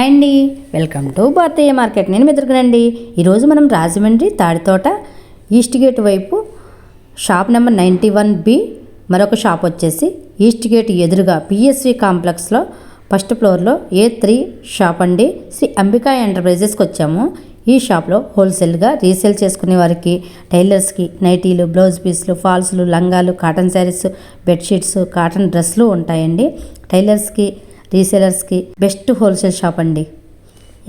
Hi అండి welcome to Bharatiya market. నేను మెదురుకునండి ఈరోజు మనం రాజమండ్రి తాడితోట ఈస్ట్ గేట్ వైపు shop number ninety one B మరొక షాప్ వచ్చేసి ఈస్ట్ గేట్ ఎదురుగా పిఎస్వి కాంప్లెక్స్లో ఫస్ట్ ఫ్లోర్లో ఏ త్రీ షాప్ అండి. శ్రీ అంబికా ఎంటర్ప్రైజెస్కి వచ్చాము. ఈ షాప్లో హోల్సేల్గా రీసేల్ చేసుకునే వారికి టైలర్స్కి నైటీలు బ్లౌజ్ పీస్లు ఫాల్స్లు లంగాలు కాటన్ శారీస్ బెడ్షీట్స్ కాటన్ డ్రెస్లు ఉంటాయండి. టైలర్స్కి రీసేలర్స్కి బెస్ట్ హోల్సేల్ షాప్ అండి.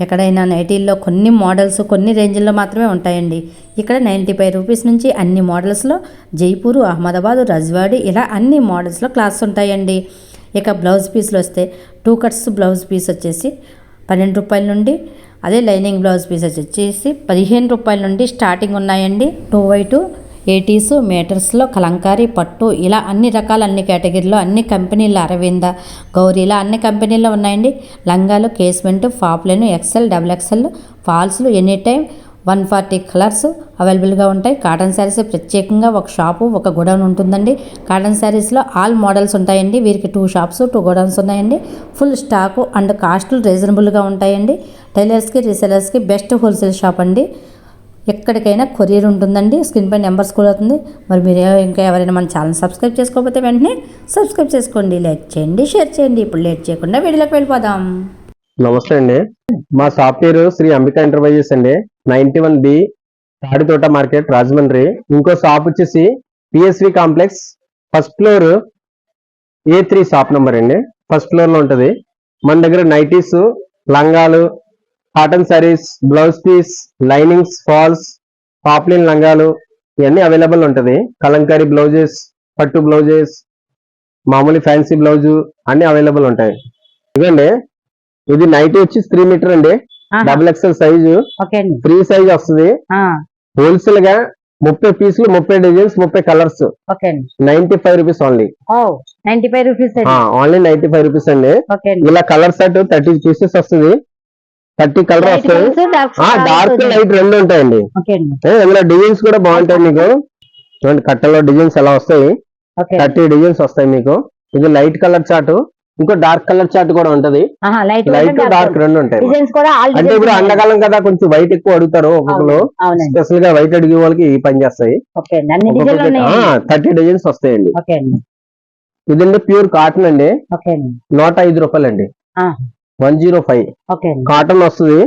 ఎక్కడైనా నైటీల్లో కొన్ని మోడల్స్ కొన్ని రేంజ్ల్లో మాత్రమే ఉంటాయండి. ఇక్కడ నైంటీ ఫైవ్ రూపీస్ నుంచి అన్ని మోడల్స్లో జైపూర్ అహ్మదాబాద్ రజ్వాడి ఇలా అన్ని మోడల్స్లో క్లాస్ ఉంటాయండి. ఇక బ్లౌజ్ పీస్లు వస్తే టూ కట్స్ బ్లౌజ్ పీస్ వచ్చేసి పన్నెండు రూపాయల నుండి అదే లైనింగ్ బ్లౌజ్ పీస్ వచ్చేసి పదిహేను రూపాయల నుండి స్టార్టింగ్ ఉన్నాయండి. టూ బై టూ ఏటీసు మీటర్స్లో కలంకారీ పట్టు ఇలా అన్ని రకాల అన్ని కేటగిరీలో అన్ని కంపెనీలు అరవింద గౌరీ ఇలా అన్ని కంపెనీల్లో ఉన్నాయండి. లంగాలు casement poplin excel double excel ఫాల్స్లు any time one forty colours అవైలబుల్గా ఉంటాయి. కాటన్ శారీస్ ప్రత్యేకంగా ఒక షాపు ఒక గోడౌన్ ఉంటుందండి. కాటన్ శారీస్లో ఆల్ మోడల్స్ ఉంటాయండి. వీరికి టూ షాప్స్ టూ గోడౌన్స్ ఉన్నాయండి. ఫుల్ స్టాకు అండ్ కాస్టులు రీజనబుల్గా ఉంటాయండి. టైలర్స్కి రీసెలర్స్కి బెస్ట్ హోల్సేల్ షాప్ అండి ఎక్కడికైనా కొరియర్ ఉంటుందండి. స్క్రీన్ పై నెంబర్స్ కూడా అవుతుంది మరి మీరు ఇంకా ఎవరైనా మన ఛానల్ సబ్స్క్రైబ్ చేసుకోకపోతే వెంటనే సబ్స్క్రైబ్ చేసుకోండి. లైక్ చేయండి షేర్ చేయండి. ఇప్పుడు లేట్ చేయకుండా వీడియోలోకి వెళ్ళిపోదాం. నమస్తే అండి. మా షాప్ పేరు శ్రీ అంబికా ఎంటర్ప్రైజెస్ అండి. Ninety one B Taditota market Rajahmundry. ఇంకో షాప్ వచ్చేసి PSV complex. First floor A three shop number అండి. ఫస్ట్ ఫ్లోర్లో ఉంటుంది. మన దగ్గర నైటీస్ లంగాలు cotton saris blouse piece linings falls poplin లంగాలు ఇవన్నీ అవైలబుల్ ఉంటది. కలంకారీ బ్లౌజెస్ పట్టు బ్లౌజెస్ మామూలు ఫ్యాన్సీ బ్లౌజ్ అన్ని అవైలబుల్ ఉంటాయి. ఇదండి ఇది నైట్ వచ్చి త్రీ మీటర్ అండి. Double XL size free size వస్తుంది. హోల్సేల్గా ముప్పై పీసులు ముప్పై డిజైన్స్ ముప్పై colours ninety five rupees only ninety five rupees only ninety five rupees అండి. ఇలా కలర్ సెట్ థర్టీ పీసెస్ వస్తుంది. థర్టీ కలర్ వస్తుంది. డార్క్ లైట్ రెండు ఉంటాయండి. ఇందులో డిజైన్స్ కూడా బాగుంటాయి మీకు? చూడండి కట్టలో డిజైన్స్ ఎలా వస్తాయి? థర్టీ డిజైన్స్ వస్తాయి మీకు. ఇది లైట్ కలర్ చార్ట్ ఇంకో డార్క్ కలర్ చార్ట్ కూడా ఉంటది. లైట్ డార్క్ రెండు ఉంటాయి. అంటే ఇప్పుడు ఎండాకాలం కదా కొంచెం వైట్ ఎక్కువ అడుగుతారు ఒక్కొక్కరు. స్పెషల్గా వైట్ అడిగే వాళ్ళకి ఈ పని చేస్తాయి. థర్టీ డిజైన్స్ వస్తాయండి. ఇదండి ప్యూర్ కాటన్ అండి. నూట ఐదు రూపాయలు అండి. One zero five. కాటన్ వస్తుంది.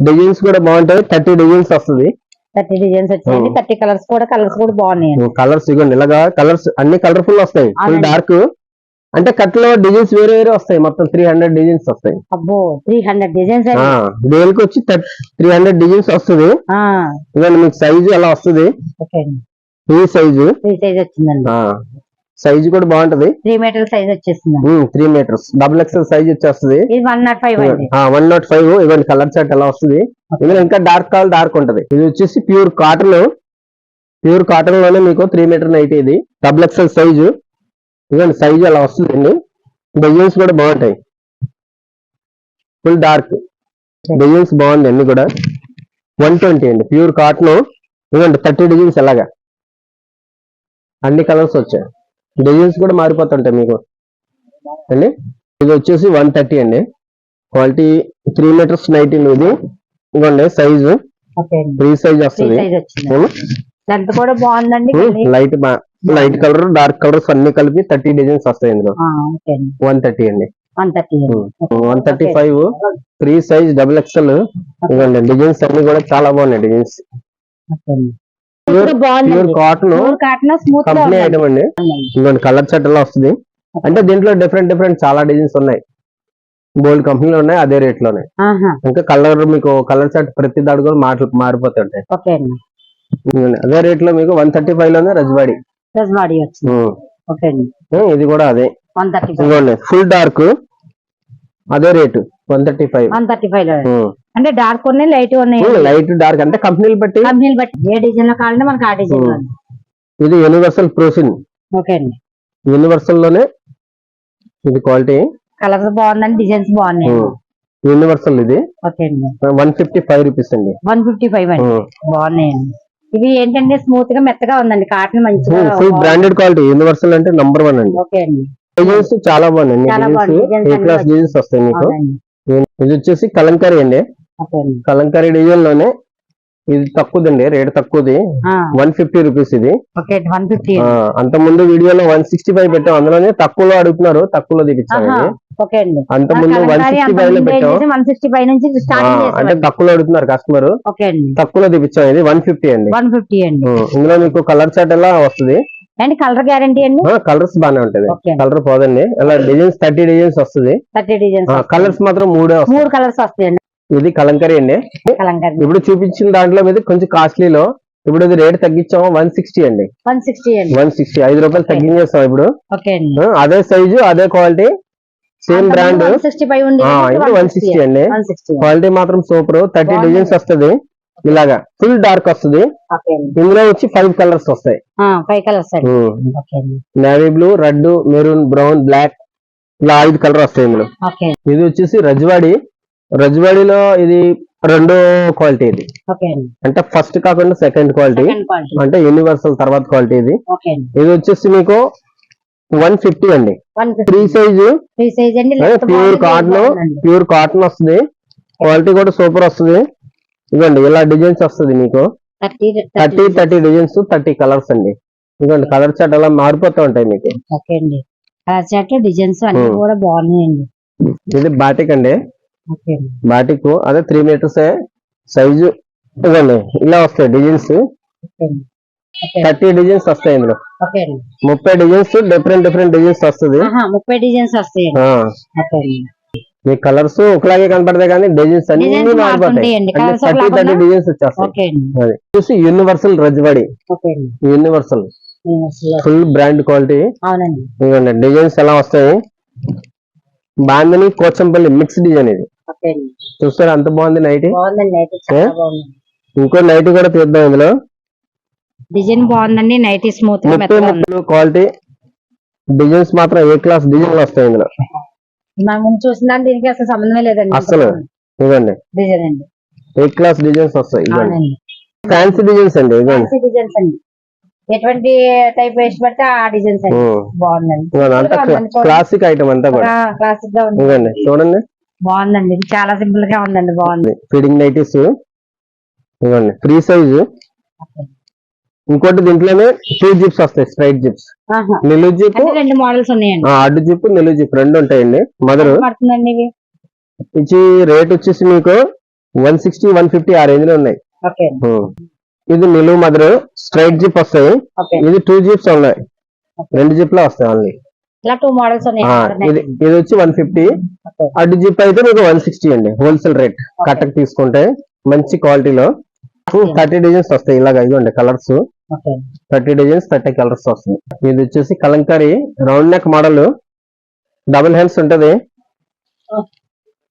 డిజైన్స్ కూడా బాగుంటాయి. థర్టీ డిజైన్స్ వస్తుంది. థర్టీ డిజైన్స్ వచ్చాయండి. Hmm. థర్టీ కలర్స్ కూడా కలర్స్ కూడా బాగున్నాయండి. కలర్స్ ఇవ్వండి ఇలాగా కలర్స్ అన్ని కలర్ఫుల్ వస్తాయి. ఫుల్. డార్క్ అంటే కట్లో డిజైన్స్ వేరే వేరే వస్తాయి. మొత్తం త్రీ హండ్రెడ్ డిజైన్స్ వస్తాయి. అబ్బో త్రీ హండ్రెడ్ డిజైన్స్ దేనికి వచ్చి త్రీ హండ్రెడ్ డిజైన్స్ వస్తుంది. ఇవ్వండి మీకు సైజు ఎలా వస్తుంది? ఈ సైజు త్రీ సైజ్ వచ్చిందండి. సైజు కూడా బాగుంటది. త్రీ మీటర్ సైజ్ వచ్చేసిందండి three metres. Double XL size వచ్చేస్తుంది. One nought five one nought five. ఇవన్నీ కలర్ చార్ట్ ఎలా వస్తుంది? ఇందులో ఇంకా డార్క్ కలర్ డార్క్ ఉంటది. ఇది వచ్చేసి ప్యూర్ కాటన్ ప్యూర్ కాటన్లోనే మీకు త్రీ మీటర్ నైట్ ఇది. Double XL size. ఇదండి సైజు అలా వస్తుందండి డిజైన్స్ కూడా బాగుంటాయి. ఫుల్ డార్క్ డిజైన్స్ బాగుంది అన్ని కూడా. వన్ ట్వంటీ అండి. ప్యూర్ కాటన్ ఇవ్వండి థర్టీ డిజైన్స్ ఎలాగా? అన్ని కలర్స్ వచ్చాయి. డిజైన్స్ కూడా మారిపోతుంటాయి మీకు. అండి? ఇది వచ్చేసి వన్ థర్టీ అండి. క్వాలిటీ త్రీ మీటర్స్ నైన్టీన్ ఇది. ఇవ్వండి సైజు త్రీ వస్తుంది. సైజ్ కూడా బాగుందండి. కానీ- light light colour dark colours అన్ని కలిపి థర్టీ డిజైన్స్ వస్తాయి ఇందులో. వన్ థర్టీ అండి. One thirty five free size double XL ఇవ్వండి డిజైన్స్ అన్ని కూడా చాలా బాగున్నాయి designs pure cotton company. Item అండి. ఇంకొన్ని కలర్ సెట్ ఎలా వస్తుంది. అంటే దీంట్లో డిఫరెంట్ డిఫరెంట్ చాలా డిజైన్స్ ఉన్నాయి. బోల్డ్ కంపెనీలు ఉన్నాయి అదే రేట్లోనే ఇంకా కలర్ మీకు కలర్ సెట్ ప్రతి దాడు కూడా మాటలు మారిపోతుంటాయి. అదే రేట్లో మీకు వన్ థర్టీ ఫైవ్లోనే రజ్వాడి ఇది కూడా అదే. ఫుల్ డార్క్ అదే rate one thirty five one thirty five అంటే డార్క్ ఉన్నాయి లైట్ ఉన్నాయి. లైట్ డార్క్ అంటే కంపెనీలు బట్టి. కంపెనీలు బట్టి. ఏ డిజైన్లో కావాలంటే మనకి ఆ డిజైన్లో ఇది యూనివర్సల్ ప్రోసిన్ ఓకే అండి. యూనివర్సల్లోనే ఇది క్వాలిటీ కలర్స్ బాగుందండి డిజైన్స్ బాగున్నాయి. యూనివర్సల్ ఇది. ఓకే అండి. వన్ ఫిఫ్టీ ఫైవ్ రూపీస్ అండి. వన్ ఫిఫ్టీ ఫైవ్ అండి. బాగున్నాయండి ఇవి ఏంటంటే స్మూత్గా మెత్తగా ఉందండి. కాటన్ మంచిగా ఫుల్ బ్రాండెడ్ క్వాలిటీ యూనివర్సల్ అంటే నంబర్ వన్ అండి. ఓకే అండి. డిజైన్స్ చాలా బాగున్నాయి. క్లాస్ డిజైన్స్ వస్తాయి మీకు. ఇది వచ్చేసి కలంకారీ అండి. కలంకారీ డిజైన్లోనే ఇది తక్కువదండి రేట్ తక్కువది. వన్ ఫిఫ్టీ రూపీస్ ఇది. అంత ముందు వీడియోలో వన్ సిక్స్టీ ఫైవ్ పెట్టాం అందులోనే తక్కువలో అడుగుతున్నారు తక్కువలో అండి. అంత ముందు వన్ సిక్స్టీ ఫైవ్లో పెట్టాం అంటే తక్కువలో అడుగుతున్నారు కస్టమర్. ఓకే అండి. తక్కువలో తీపించాం ఇది వన్ ఫిఫ్టీ అండి. వన్ ఫిఫ్టీ అండి. ఇందులో మీకు కలర్ చాట్ ఎలా వస్తుంది? అండ్ కలర్ గ్యారంటీ అండి? కలర్స్ బాగానే ఉంటది. కలర్ పోదండి. ఇలా డిజైన్స్ థర్టీ డిజైన్స్ వస్తుంది. థర్టీ డిజైన్స్ కలర్స్ మాత్రం మూడే మూడు కలర్స్ వస్తాయండి. ఇది కలంకరీ అండి. కలంకారీ. ఇప్పుడు చూపించిన దాంట్లో మీద కొంచెం కాస్ట్లీలో ఇప్పుడు ఇది రేట్ తగ్గించాము? వన్ సిక్స్టీ అండి. వన్ సిక్స్టీ అండి. One sixty. ఐదు రూపాయలు తగ్గించేస్తాం ఇప్పుడు. అదే సైజు అదే quality. Same brand one sixty one అండి. క్వాలిటీ మాత్రం సూపర్ థర్టీ. డిజైన్స్ వస్తది. ఇలాగా. ఫుల్ డార్క్ వస్తది. ఇందులో వచ్చి ఫైవ్ కలర్స్ వస్తాయి. Five colours navy blue red maroon brown black ఇలా ఐదు కలర్ వస్తాయి ఇందులో. ఇది వచ్చేసి రజ్వాడి రజ్వాడిలో ఇది రెండో క్వాలిటీ ఇది. అంటే ఫస్ట్ కాకుండా సెకండ్ క్వాలిటీ. Second quality. అంటే యూనివర్సల్ తర్వాత క్వాలిటీ ఇది. ఇది వచ్చేసి మీకు వన్ ఫిఫ్టీ అండి. Three size. Pure cotton. Pure cotton వస్తుంది. క్వాలిటీ కూడా సూపర్ వస్తుంది. ఇదిగోండి ఇలా డిజైన్స్ వస్తుంది మీకు. Thirty thirty designs. Thirty colours అండి. ఇదిగోండి కలర్ చాట్ అలా మారిపోతూ ఉంటాయి మీకు. కలర్ చాట్ డిజైన్స్ అన్ని. కూడా బాగున్నాయండి. ఇది బాటిక్ అండి. బాటిక్ అదే త్రీ మీటర్స్ సైజు ఇదిగోండి ఇలా వస్తాయి డిజైన్స్. థర్టీ డిజైన్స్ వస్తాయి ఇందులో. ముప్పై డిజైన్స్ డిఫరెంట్ డిఫరెంట్ డిజైన్స్ వస్తుంది. ముప్పై డిజైన్స్ అండి మీ కలర్స్ ఒకలాగే కనపడతాయి కానీ డిజైన్స్ అన్ని మారిపోతాయి. Thirty thirty? డిజైన్స్ వచ్చేస్తాయి. అది చూసి universal Rajwadi. Universal full brand quality designs ఎలా వస్తాయి? బాందని కోచంపల్లి మిక్స్ డిజైన్ ఇది. చూస్తారా? అంత బాగుంది నైట్. ఇంకో నైట్ కూడా తీద్దాం ఇందులో. డిజైన్ బాగుందండి నైట్ స్మూత్ క్వాలిటీ. డిజైన్స్ మాత్రం ఏ క్లాస్ డిజైన్లు వస్తాయి ఇందులో? నా ముందు చూసిన దానికి అసలు సంబంధమే లేదండి అస్సలు. ఇవ్వండి. డిజైన్ అండి. ఏ క్లాస్ డిజైన్స్ వస్తాయి? ఫ్యాన్సీ డిజైన్స్ అండి ఫ్యాన్సీ డిజైన్స్ అండి. ఎటువంటి టైప్ వేసి పడితే ఆ డిజైన్స్ అండి. బాగుందండి. క్లాసిక్ ఐటమ్ అంతా కూడా. క్లాసిక్గా ఉంది. ఇవ్వండి చూడండి. బాగుందండి. ఇది చాలా సింపుల్గా ఉందండి. బాగుంది. ఫీడింగ్ నైటీస్ ఇవ్వండి ఫ్రీ సైజు. ఇంకోటి దీంట్లోనే టూ జిప్స్ వస్తాయి. Straight zips. నిలువు జిప్ రెండు మోడల్స్ ఉన్నాయండి. అడ్డు జిప్ నిలువు జిప్ రెండు ఉంటాయండి. మదర్. ఇచ్చి రేట్ వచ్చేసి మీకు వన్ సిక్స్టీ వన్ ఫిఫ్టీ ఆ రేంజ్లో ఉన్నాయి. ఇది నిలువు మదర్. స్ట్రైట్ జిప్ వస్తాయి. ఇది టూ జిప్స్ ఉన్నాయి. రెండు జిప్లో వస్తాయి ఓన్లీ ఇలా టూ మోడల్స్ ఇది వచ్చి వన్ ఫిఫ్టీ. అడ్డు జిప్ అయితే మీకు వన్ సిక్స్టీ అండి హోల్సేల్ రేట్ కట్టకు తీసుకుంటే మంచి క్వాలిటీలో థర్టీ డిజైన్స్ వస్తాయి ఇలాగ ఇదిగోండి colours thirty designs thirty colours వస్తాయి. ఇది వచ్చేసి Kalamkari round neck model double hands ఉంటది.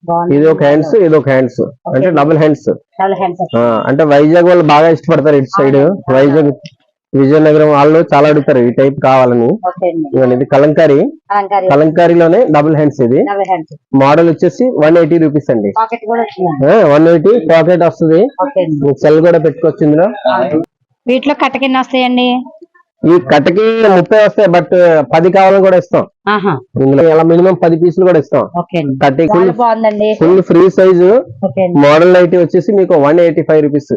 బాగుంది. ఇది ఒక హ్యాండ్స్ ఇది ఒక హ్యాండ్స్ అంటే డబుల్ హ్యాండ్స్ అంటే వైజాగ్ వాళ్ళు బాగా ఇష్టపడతారు ఇటు సైడ్ వైజాగ్ విజయనగరం వాళ్ళు చాలా అడుగుతారు ఈ టైప్ కావాలని. ఇది కలంకారీ. కలంకారీలోనే డబుల్ హ్యాండ్స్ ఇది. మోడల్ వచ్చేసి వన్ ఎయిటీ రూపీస్ అండి. వన్ ఎయిటీ పాకెట్ వస్తుంది. సెల్ కూడా పెట్టుకోవచ్చు ఇందులో. వీటిలో కట్ట కింద వస్తాయండి. ఈ కట్టకి ముప్పై వస్తాయి బట్ పది కావాలని కూడా ఇస్తాం. ఇందులో ఇలా మినిమం పది పీసులు కూడా ఇస్తాం. కట్టి full free size. Model nighty వచ్చేసి మీకు one eighty five rupees.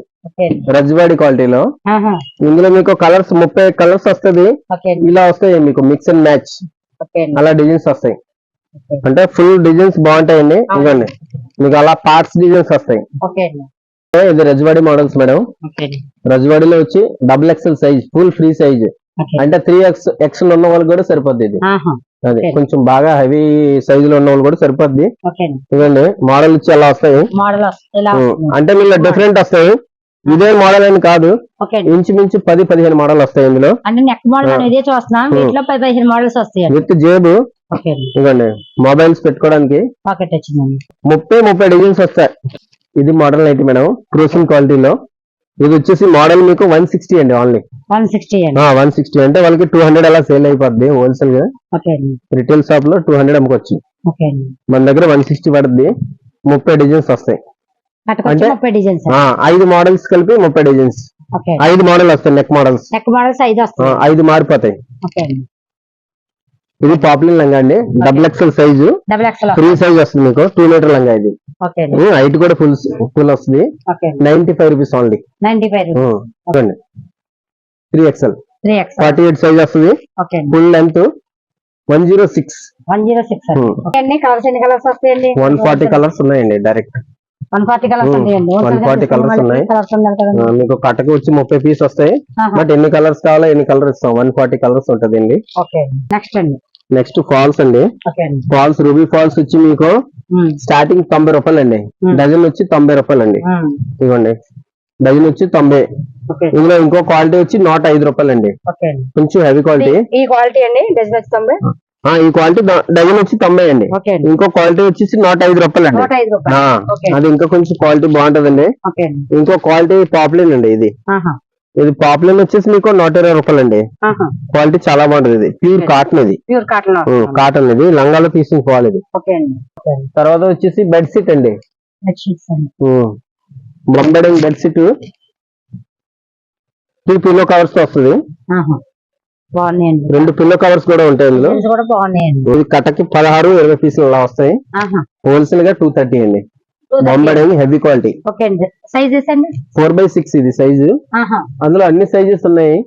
Rajwadi క్వాలిటీలో. ఇందులో మీకు కలర్స్ ముప్పై కలర్స్ వస్తది. ఇలా వస్తాయి మీకు మిక్స్ అండ్. మ్యాచ్ అలా డిజైన్స్ వస్తాయి. అంటే ఫుల్ డిజైన్స్ బాగుంటాయండి. ఇవ్వండి. మీకు అలా పార్ట్స్ డిజైన్స్ వస్తాయి. ఇది రజ్వాడి మోడల్స్ మేడం రజ్వాడిలో వచ్చి double XL size full free size అంటే త్రీ ఎక్స్ ఎక్స్ఎల్ ఉన్న వాళ్ళకి కూడా సరిపోద్ది ఇది. అది. కొంచెం బాగా హెవీ సైజులో ఉన్న వాళ్ళు కూడా సరిపోద్ది. ఇవ్వండి. మోడల్ వచ్చి అలా వస్తాయి? అంటే మీరు డిఫరెంట్ వస్తాయి. ఇదే మోడల్ అని కాదు. ఇంచుమించు పది పదిహేను మోడల్ వస్తాయి ఇందులో. విత్ జేబు. ఇవ్వండి. మొబైల్స్ పెట్టుకోవడానికి. ముప్పై ముప్పై డిజైన్స్ వస్తాయి. ఇది మోడల్ నైట్ మేడం క్రూసింగ్ క్వాలిటీలో ఇది వచ్చేసి మోడల్ మీకు వన్ సిక్స్టీ అండి only one sixty one sixty అంటే వాళ్ళకి టూ హండ్రెడ్ అలా సేల్ అయిపోద్ది హోల్సేల్గా. రిటైల్ షాప్లో టూ హండ్రెడ్ అమ్ముకోవచ్చు. మన దగ్గర వన్ సిక్స్టీ పడుద్ది ముప్పై డిజైన్స్ వస్తాయి. అంటే- ఐదు మోడల్స్ కలిపి ముప్పై డిజైన్స్ ఐదు మోడల్ వస్తాయి నెక్ మోడల్స్ నెక్ మోడల్స్ ఐదు మారిపోతాయి. ఇది పాపులర్ లంగా అండి. Double XL size free size వస్తుంది మీకు. టూ మీటర్ లంగా ఇది. హైట్ కూడా ఫుల్ ఫుల్ వస్తుంది. నైన్టీ ఫైవ్ రూపీస్ ఓన్లీ చూడండి. Three XL three forty eight size వస్తుంది. Full length one zero six one zero six Hmm. One forty colours ఉన్నాయండి direct one forty colours. ఉంటాయండి 140 colours ఉన్నాయి. Colours ఉన్నాయి కదండి. మీకు కట్టకు వచ్చి ముప్పై పీస్ వస్తాయి. బట్ ఎన్ని కలర్స్ కావాలో ఎన్ని కలర్స్ ఇస్తాం. వన్ ఫార్టీ కలర్స్ ఉంటదండి. ఓకే నెక్స్ట్ అండి. నెక్స్ట్ ఫాల్స్ అండి. అండి. ఫాల్స్ రూబీ ఫాల్స్ వచ్చి మీకు స్టార్టింగ్ తొంభై రూపాయలు అండి. డజన్ వచ్చి తొంభై రూపాయలు అండి. ఇవ్వండి డజన్ వచ్చి తొంభై. ఇందులో ఇంకో క్వాలిటీ వచ్చి నూట ఐదు రూపాయలు అండి. అండి. కొంచెం హెవీ క్వాలిటీ ఈ క్వాలిటీ అండి. డెసిబెక్స్ తొంభై. ఆ, ఈ క్వాలిటీ డజన్ వచ్చి తొంభై అండి. ఇంకో క్వాలిటీ వచ్చేసి నూట ఐదు రూపాయలు అండి. అది ఇంకా కొంచెం క్వాలిటీ బాగుంటదండి. ఇంకో క్వాలిటీ పాపులర్ అండి ఇది. ఇది పాపులర్ వచ్చేసి మీకు నూట ఇరవై రూపాయలు అండి. క్వాలిటీ చాలా బాగుంటది ఇది. ప్యూర్ కాటన్ ఇది. ప్యూర్ కాటన్ కాటన్ ఇది. లంగాలో తీసిన ఓకే అండి. తర్వాత వచ్చేసి బెడ్ షీట్ అండి. బొంబెడింగ్ బెడ్ షీట్ టూ పిల్లో కవర్స్తో వస్తుంది. బాగున్నాయండి. రెండు పిల్లో కవర్స్ కూడా ఉంటాయి ఇందులో. డిజైన్స్ కూడా బాగున్నాయండి. ఇది కట్టకి పదహారు ఇరవై పీసులు అలా వస్తాయి. హోల్సేల్గా టూ థర్టీ అండి. బొంబెడింగ్ హెవీ క్వాలిటీ ఓకే అండి. సైజెస్ అండి? ఫోర్ బై సిక్స్ ఇది సైజు అందులో అన్ని సైజెస్ ఉన్నాయి.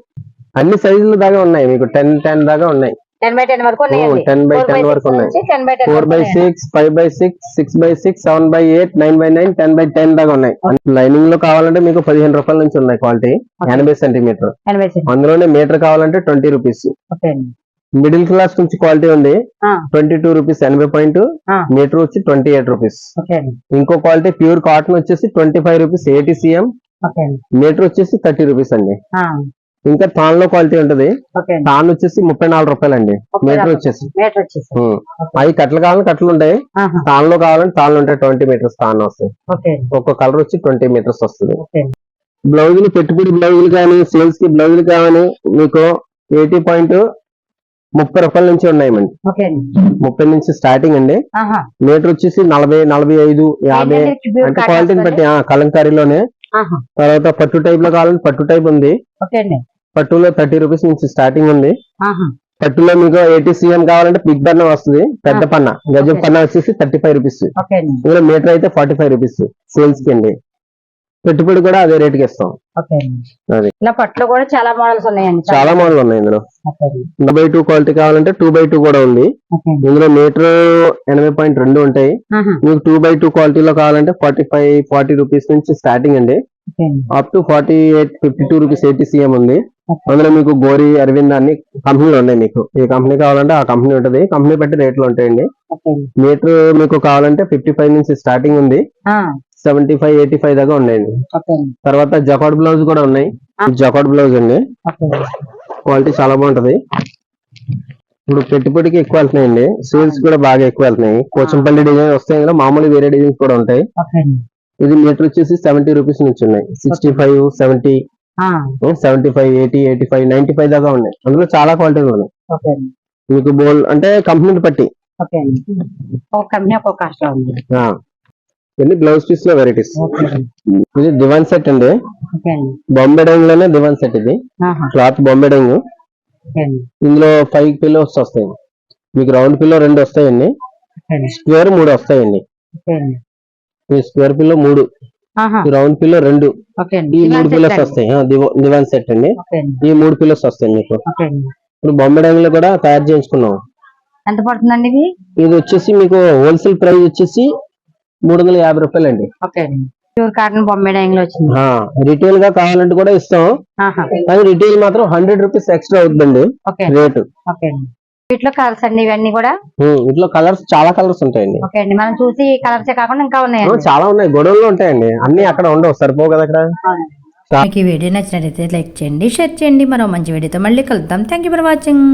అన్ని సైజుల దాకా ఉన్నాయి మీకు. టెన్ టెన్ దాకా ఉన్నాయి. టెన్ బై టెన్ వరకు 10 by 10 వరకు ఉన్నాయి. Ten by ten four by six five by six six by six seven by eight nine by nine ten by ten దాకా ఉన్నాయి. లైనింగ్లో కావాలంటే మీకు పదిహేను రూపాయల నుంచి ఉన్నాయి క్వాలిటీ ఎనభై సెంటీమీటర్ టెన్ బై అందులోనే మీటర్ కావాలంటే ట్వంటీ రూపీస్ మిడిల్ క్లాస్ నుంచి క్వాలిటీ ఉంది. ట్వంటీ టూ రూపీస్ ఎనభై పాయింట్ మీటర్ వచ్చి ట్వంటీ ఎయిట్ రూపీస్ ఇంకో క్వాలిటీ ప్యూర్ కాటన్ వచ్చేసి twenty five rupees eighty CM metre వచ్చేసి థర్టీ రూపీస్ అండి. ఇంకా తాన్లో క్వాలిటీ ఉంటది. తాన్ వచ్చేసి ముప్పై నాలుగు రూపాయలు అండి మీటర్. వచ్చేసి. అవి కట్టలు కావాలంటే కట్టలు ఉంటాయి. తాన్లో కావాలంటే తాన్లు ఉంటాయి ట్వంటీ మీటర్స్ తాన్ వస్తాయి. ఓకే. అండి ఒక్కో కలర్ వచ్చి ట్వంటీ మీటర్స్ వస్తుంది. బ్లౌజులు పెట్టుబడి బ్లౌజులు కానీ సేల్స్కి బ్లౌజులు కానీ మీకు ఎయిటీ పాయింట్ ముప్పై రూపాయల నుంచి ఉన్నాయండి ముప్పై నుంచి స్టార్టింగ్ అండి. మీటర్ వచ్చేసి నలభై నలభై ఐదు యాభై. అంటే క్వాలిటీని బట్టి ఆ, కలంకారీలోనే. తర్వాత పట్టు టైప్లో కావాలంటే పట్టు టైప్ ఉంది. పట్టులో థర్టీ రూపీస్ నుంచి స్టార్టింగ్ ఉంది. పట్టులో మీకు ఎయిటీ సీఎం కావాలంటే బిగ్ పన్న వస్తుంది. పెద్ద. పన్న. గజం. పన్న వచ్చేసి థర్టీ ఫైవ్ రూపీస్ ఇందులో మీటర్ అయితే ఫార్టీ ఫైవ్ రూపీస్ సేల్స్కి అండి. పెట్టుబడి కూడా అదే రేట్కి ఇస్తాం. అది. ఇలా పట్టులో కూడా చాలా మోడల్స్ ఉన్నాయండి. చాలా మోడల్ ఉన్నాయి ఇందులో. బై టూ క్వాలిటీ కావాలంటే టూ బై టూ కూడా ఉంది. ఇందులో మీటర్ ఎనభై పాయింట్ రెండు ఉంటాయి. మీకు టూ బై టూ క్వాలిటీలో కావాలంటే ఫార్టీ ఫైవ్ ఫార్టీ రూపీస్ నుంచి స్టార్టింగ్ అండి. Up to forty eight fifty two rupees eighty CM ఉంది. అందులో మీకు గోరి అరవింద్ అన్ని కంపెనీలు ఉన్నాయి మీకు. ఏ కంపెనీ కావాలంటే ఆ కంపెనీ ఉంటది. కంపెనీ బట్టి రేట్లు ఉంటాయండి. మీటర్ మీకు కావాలంటే ఫిఫ్టీ ఫైవ్ నుంచి స్టార్టింగ్ ఉంది. సెవెంటీ ఫైవ్ ఎయిటీ ఫైవ్ దాకా ఉన్నాయండి. తర్వాత జకాడ్ బ్లౌజ్ కూడా ఉన్నాయి. జకాడ్ బ్లౌజ్ అండి. క్వాలిటీ చాలా బాగుంటది. ఇప్పుడు పెట్టుబడికి ఎక్కువ వెళ్తున్నాయండి. సేల్స్ కూడా బాగా ఎక్కువ వెళ్తున్నాయి. పోచంపల్లి డిజైన్ వస్తాయి కదా మామూలు వేరే డిజైన్స్ కూడా ఉంటాయి. ఇది మీటర్ వచ్చేసి సెవెంటీ రూపీస్ నుంచి ఉన్నాయి. Sixty five seventy seventy five eighty eighty five ninety five దాకా ఉన్నాయి. అందులో చాలా క్వాలిటీలు ఉన్నాయి. మీకు బోల్ అంటే బట్టి. కంపెనీ ఆ. ఇవన్నీ బ్లౌజ్ పీస్లో వెరైటీస్ ఇది దివాన్ సెట్ అండి. బాంబే డైంగ్లోనే దివాన్ సెట్ ఇది. క్లాత్ బాంబే అండి. ఇందులో ఫైవ్ పిల్లోస్ వస్తాయి. మీకు రౌండ్ పిల్లో రెండు వస్తాయండి. స్క్వేర్ మూడు వస్తాయండి. ఈ స్క్వేర్ పిల్లో మూడు. రౌండ్ పిల్లో రెండు. ఈ మూడు అండి. వస్తాయి దివాన్ సెట్ అండి. ఈ మూడు పిల్లోస్ వస్తాయి మీకు. ఇప్పుడు డైంగ్లో కూడా తయారు చేయించుకున్నాం. ఎంత పడుతుందండి ఇది? ఇది వచ్చేసి మీకు హోల్సేల్ ప్రైస్ వచ్చేసి మూడు వందల యాభై రూపాయలు అండి. ప్యూర్ కాటన్ బొమ్మే డైంగ్లో వచ్చింది రిటైల్గా కావాలంటే కూడా ఇస్తాం. కానీ రిటైల్ మాత్రం హండ్రెడ్ రూపీస్ ఎక్స్ట్రా అవుతుందండి రేటు. వీటిలో కలర్స్ అండి ఇవన్నీ కూడా. ఇట్లా కలర్స్ చాలా కలర్స్ ఉంటాయండి. ఓకే అండి. మనం చూసి కలర్సే కాకుండా ఇంకా ఆ, ఉన్నాయండి చాలా ఉన్నాయి. గొడవల్లో ఉంటాయండి. అన్ని అక్కడ ఉండవు. సరిపోవు కదా అక్కడ. మీకు ఈ వీడియో నచ్చినట్లయితే లైక్ చేయండి షేర్ చేయండి. మరో మంచి వీడియోతో మళ్ళీ కలుద్దాం. Thank you for watching